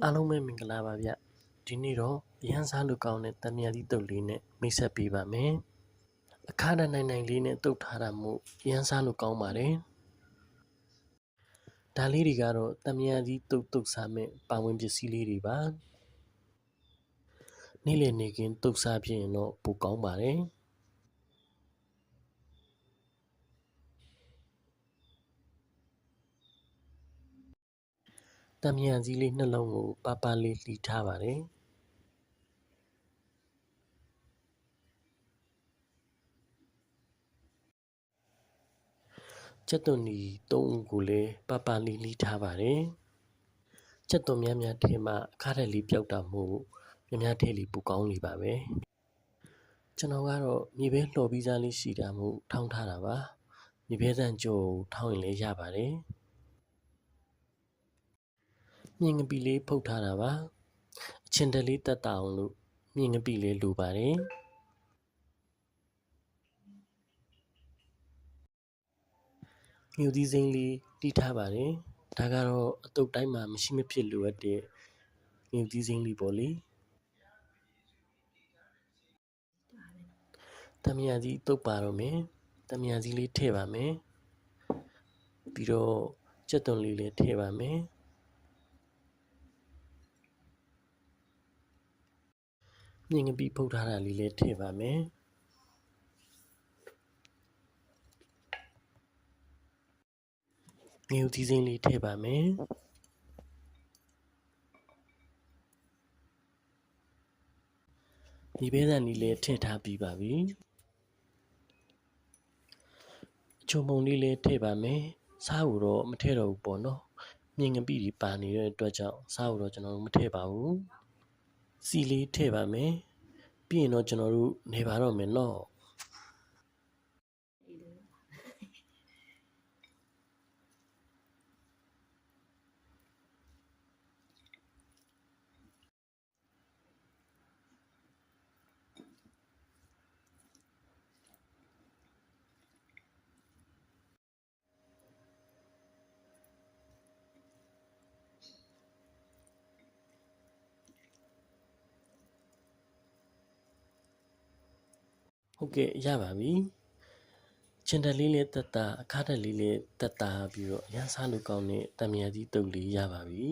အားလုံးပဲမင်္ဂလာပါဗျဒီနေ့တော့ရန်စားလူကောင်းတဲ့တမယာသီးတုပ်လေးနဲ့မိတ်ဆက်ပေးပါမယ်အခါရနိုင်နိုင်လေးနဲ့တုပ်ထားတာမို့ရန်စားလူကောင်းပါတယ်ဒါလေးတွေကတော့တမယာသီးတုပ်တုပ်စားမဲ့ပါဝင်ပစ္စည်းလေးတွေပါနေ့လည်နေကင်းတုပ်စားဖြစ်ရင်တော့ပိုကောင်းပါတယ် တမယံစည်းလေးနှလုံးကိုပါပါလေးလှီထားပါတယ်ချက်သွန်ဒီ၃ဦးကိုလည်းပါပါလေးလှီထားပါတယ်ချက်သွန်များများထဲမှာအခါရက်လေးပျောက်တာမို့များများထဲလေးပူကောင်းနေပါပဲကျွန်တော်ကတော့မြေပဲလှော်ပြီးသားလေးရှိတာမို့ထောင်းထားတာပါမြေပဲစံကြိုထောင်းရင်လည်းရပါတယ် မြင်ငပီလေးဖုတ်ထားတာပါအချင်တလေးတက်တာအောင်လို့မြင်ငပီလေးလိုပါတယ်မြူသီးစိမ်းလေးတီးထားပါတယ်ဒါကတော့အတုတ်တိုင်းမှာမရှိမဖြစ်လိုအပ်တဲ့မြူသီးစိမ်းလေးပေါ့လေတမယာကြီးတုတ်ပါတော့မယ်တမယာကြီးလေးထည့်ပါမယ်ပြီးတော့ကြက်သွန်လေးလည်းထည့်ပါမယ် မြင်ကပြီးဖုတ်ထားတာလေးလည်းထည့်ပါမယ်ငယ်ဦးသီးစိမ်းလေးထည့်ပါမယ်ဒီဘဲဆန်လေးလည်းထည့်ထားပြီးပါပြီအချုံပုံလေးလည်းထည့်ပါမယ်စားဖို့တော့မထည့်တော့ဘူးပေါ့နော်မြင်ကပြီးဒီပါနေတဲ့အတွက်ကြောင့်စားဖို့တော့ကျွန်တော်တို့မထည့်ပါဘူး စီလေးထည့်ပါမယ်ပြီးရင်တော့ကျွန်တော်တို့နေပါတော့မယ်နော် ဟုတ်ကဲ့ရပါပြီချင်တလေးလေးတက်တာအခါတက်လေးလေးတက်တာပြီးတော့အရန်စားလို့ကောင်းတဲ့တမယာကြီးတုပ်လေးရပါပြီ